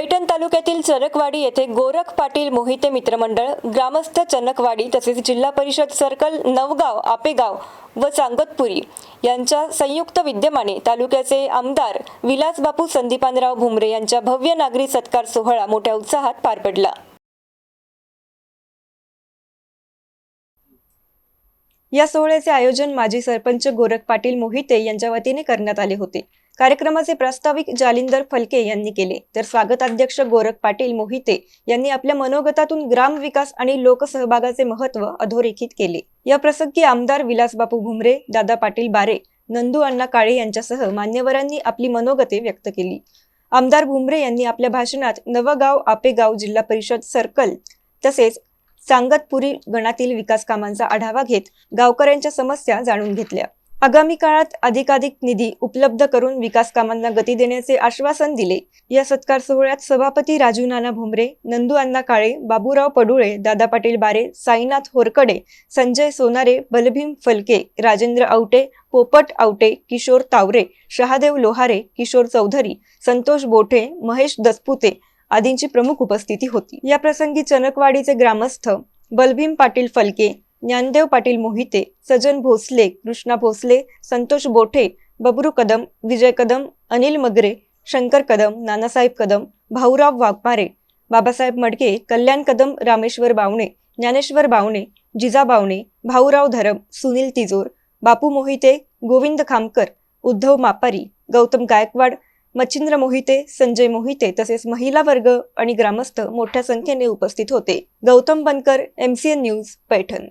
पैठण तालुक्यातील चरकवाडी येथे गोरख पाटील मोहिते मित्रमंडळ ग्रामस्थ चनकवाडी तसेच जिल्हा परिषद सर्कल नवगाव आपेगाव व सांगतपुरी यांच्या संयुक्त विद्यमाने तालुक्याचे आमदार विलासबापू संदीपानराव भुमरे यांच्या भव्य नागरी सत्कार सोहळा मोठ्या उत्साहात पार पडला. या सोहळ्याचे आयोजन माजी सरपंच गोरख पाटील मोहिते यांच्या वतीने करण्यात आले होते. कार्यक्रमाचे प्रास्ताविक जालिंदर फलके यांनी केले. तर स्वागताध्यक्ष गोरख पाटील मोहिते यांनी आपल्या मनोगतातून ग्राम विकास आणि लोकसहभागाचे महत्त्व अधोरेखित केले. या प्रसंगी आमदार विलासबापू भुमरे दादा पाटील बारे नंदू अण्णा काळे यांच्यासह मान्यवरांनी आपली मनोगते व्यक्त केली. आमदार भुमरे यांनी आपल्या भाषणात नवगाव आपेगाव जिल्हा परिषद सर्कल तसेच सांगतपुरी गणातील विकास कामांचा आढावा घेत गावकऱ्यांच्या समस्या जाणून घेतल्या. आगामी काळात अधिकाधिक निधी उपलब्ध करून विकास कामांना गती देण्याचे आश्वासन दिले. या सत्कार सोहळ्यात सभापती राजू नाना भुमरे नंदू अण्णा काळे बाबूराव पडुळे दादा पाटील बारे साईनाथ होरकडे संजय सोनारे बलभीम फलके राजेंद्र आवटे पोपट आवटे किशोर तावरे शहादेव लोहारे किशोर चौधरी संतोष बोठे महेश दसपुते आदींची प्रमुख उपस्थिती होती. या प्रसंगी चनकवाडीचे ग्रामस्थ बलभीम पाटील फलके ज्ञानदेव पाटील मोहिते सजन भोसले कृष्णा भोसले संतोष बोठे बबरू कदम विजय कदम अनिल मगरे शंकर कदम नानासाहेब कदम भाऊराव वाघमारे बाबासाहेब मडके कल्याण कदम रामेश्वर बावणे ज्ञानेश्वर बावणे जिजा बावणे भाऊराव धरम सुनील तिजोर बापू मोहिते गोविंद खामकर उद्धव मापारी गौतम गायकवाड मच्छिंद्र मोहिते संजय मोहिते तसेच महिला वर्ग आणि ग्रामस्थ मोठ्या संख्येने उपस्थित होते. Gautam Bankar MCN news Paithan.